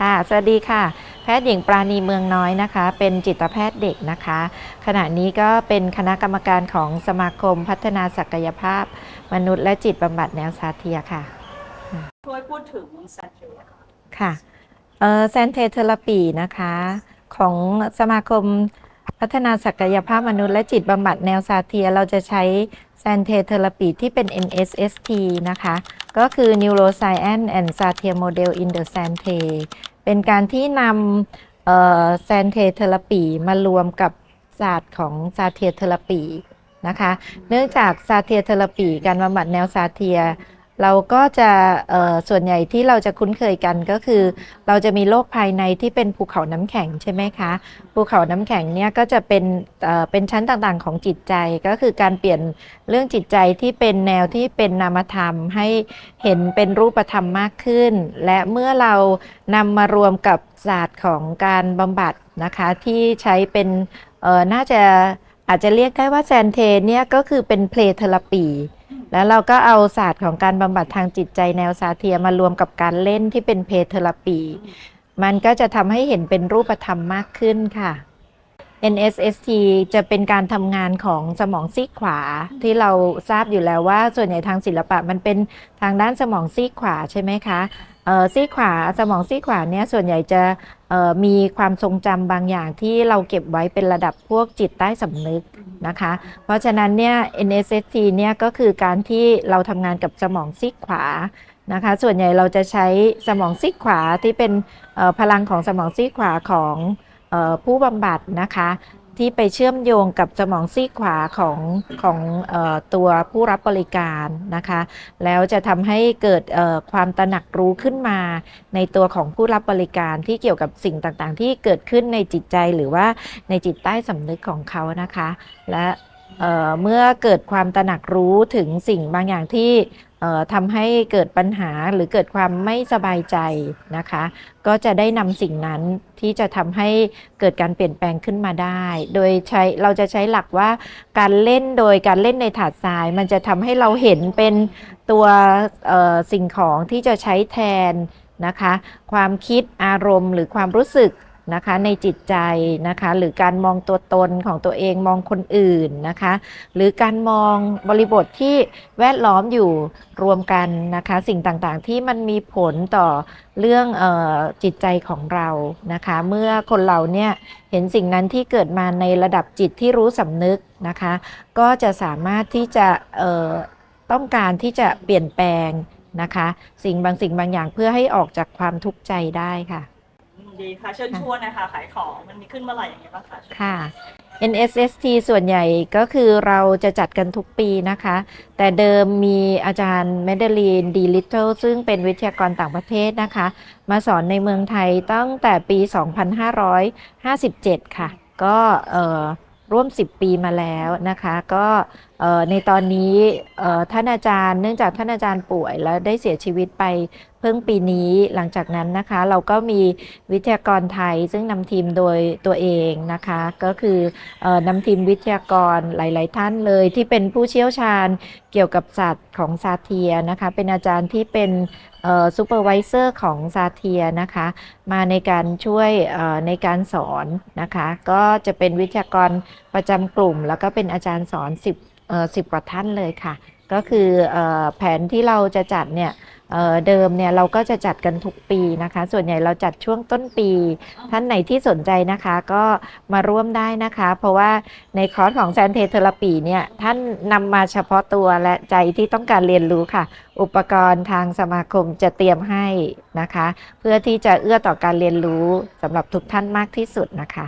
ค่ะ สวัสดีค่ะ แพทย์หญิงปราณีเมืองน้อยนะคะ เป็นจิตแพทย์เด็กนะคะ ขณะนี้ก็เป็นคณะกรรมการของสมาคมพัฒนาศักยภาพ มนุษย์และจิตบำบัดแนวซาเทียค่ะ ช่วยพูดถึงซันเทรค่ะเอ่อแซนเทเทอราปีนะคะ ของสมาคมพัฒนาศักยภาพมนุษย์และจิตบำบัดแนวซาเทีย เราจะใช้แซนเทเทอราปีที่เป็น NSST นะคะ ก็คือ Neuroscience and Satir Model in the Sante เป็นการที่นำแซนเทเทอราปีมารวมกับศาสตร์ของซาเทียเทอราปีนะคะ เนื่องจากซาเทียเทอราปีการบำบัดแนวซาเทีย เราก็จะส่วนใหญ่ที่เราจะคุ้นเคยกันก็คือ เราจะมีโรคภายในที่เป็นภูเขาน้ำแข็งใช่ไหมคะ ภูเขาน้ำแข็งเนี่ยก็จะเป็นเป็นชั้นต่างๆของจิตใจก็คือการเปลี่ยนเรื่องจิตใจที่เป็นแนวที่เป็นนามธรรม ให้เห็นเป็นรูปธรรมมากขึ้น และเมื่อเรานำมารวมกับศาสตร์ของการบำบัดนะคะที่ใช้เป็นน่าจะอาจจะเรียกได้ว่าแซนเทเนี่ยก็คือเป็นเพลเทอราปี แล้วเราก็เอาศาสตร์ของการบำบัดทางจิตใจแนวซาเทียมารวมกับการเล่นที่เป็นเพเทอราปี มันก็จะทำให้เห็นเป็นรูปธรรมมากขึ้นค่ะ NSST จะเป็นการทำงานของสมองซีกขวาที่เราทราบอยู่แล้วว่าส่วนใหญ่ทางศิลปะมันเป็นทางด้านสมองซีกขวาใช่ไหมคะ ซีขวาสมองซีขวาเนี่ยส่วนใหญ่จะมีความทรงจำบางอย่างที่เราเก็บไว้เป็นระดับพวกจิตใต้สำนึกนะคะ เพราะฉะนั้นเนี่ย NSST เนี่ยก็คือการที่เราทำงานกับสมองซีขวานะคะ ส่วนใหญ่เราจะใช้สมองซีขวาที่เป็นพลังของสมองซีขวาของผู้บำบัดนะคะ ที่ไปเชื่อมโยงกับสมองซีกขวาของของออตัวผู้รับบริการนะคะ แล้วจะทำให้เกิดความตระหนักรู้ขึ้นมาในตัวของผู้รับบริการที่เกี่ยวกับสิ่งต่างๆ ที่เกิดขึ้นในจิตใจหรือว่าในจิตใต้สำนึกของเขานะคะ และเเมื่อเกิดความตระหนักรู้ถึงสิ่งบางอย่างที่ ทำให้เกิดปัญหาหรือเกิดความไม่สบายใจนะคะ ก็จะได้นำสิ่งนั้นที่จะทำให้เกิดการเปลี่ยนแปลงขึ้นมาได้ โดยใช้เราจะใช้หลักว่าการเล่นโดยการเล่นในถาดทราย มันจะทำให้เราเห็นเป็นตัวสิ่งของที่จะใช้แทนนะคะ ความคิดอารมณ์หรือความรู้สึก นะคะในจิตใจนะคะหรือการมองตัวตนของตัวเองมองคนอื่นนะคะหรือการมองบริบทที่แวดล้อมอยู่รวมกันนะคะสิ่งต่างๆที่มันมีผลต่อเรื่องออจิตใจของเรานะคะเมื่อคนเราเนี่ยเห็นสิ่งนั้นที่เกิดมาในระดับจิตที่รู้สำนึกนะคะก็จะสามารถที่จะต้องการที่จะเปลี่ยนแปลงนะคะสิ่งบางสิ่งบางอย่างเพื่อให้ออกจากความทุกข์ใจได้ค่ะ ดีค่ะ เชิญชวนนะคะขายของมันมีขึ้นเมื่อไหร่อย่างเงี้ยบ้างคะค่ะ NSST ส่วนใหญ่ก็คือเราจะจัดกันทุกปีนะคะ แต่เดิมมีอาจารย์เมเดลีนดีลิตเทิลซึ่งเป็นวิทยากรต่างประเทศนะคะ มาสอนในเมืองไทยตั้งแต่ปี 2557 ค่ะ ก็เอ่อร่วม 10 ปีมาแล้วนะคะ ก็เอ่อ ในตอนนี้ท่านอาจารย์ เนื่องจากท่านอาจารย์ป่วยแล้วได้เสียชีวิตไปเพิ่งปีนี้หลังจากนั้นนะคะ เราก็มีวิทยากรไทยซึ่งนำทีมโดยตัวเองนะคะ ก็คืออนำทีมวิทยากรหลาย ๆ ท่านเลยที่เป็นผู้เชี่ยวชาญเกี่ยวกับศาสตร์ของซาเทียนะคะ เป็นอาจารย์ที่เป็นซูเปอร์วิเซอร์ของซาเทียนะคะ มาในการช่วยในการสอนนะคะ ก็จะเป็นวิทยากร ประจำกลุ่ม แล้วก็เป็นอาจารย์สอน10เอ่อ10กว่าท่านเลยค่ะ ก็คืออแผนที่เราจะจัดเนี่ยเเดิมเนี่ยเราก็จะจัดกันทุกปีนะคะ ส่วนใหญ่เราจัดช่วงต้นปี ท่านไหนที่สนใจนะคะก็มาร่วมได้นะคะ เพราะว่าในคอร์สของแซนเทเทอราปีเนี่ยท่านนำมาเฉพาะตัวและใจที่ต้องการเรียนรู้ค่ะ อุปกรณ์ทางสมาคมจะเตรียมให้นะคะ เพื่อที่จะเอื้อต่อการเรียนรู้สำหรับทุกท่านมากที่สุดนะคะ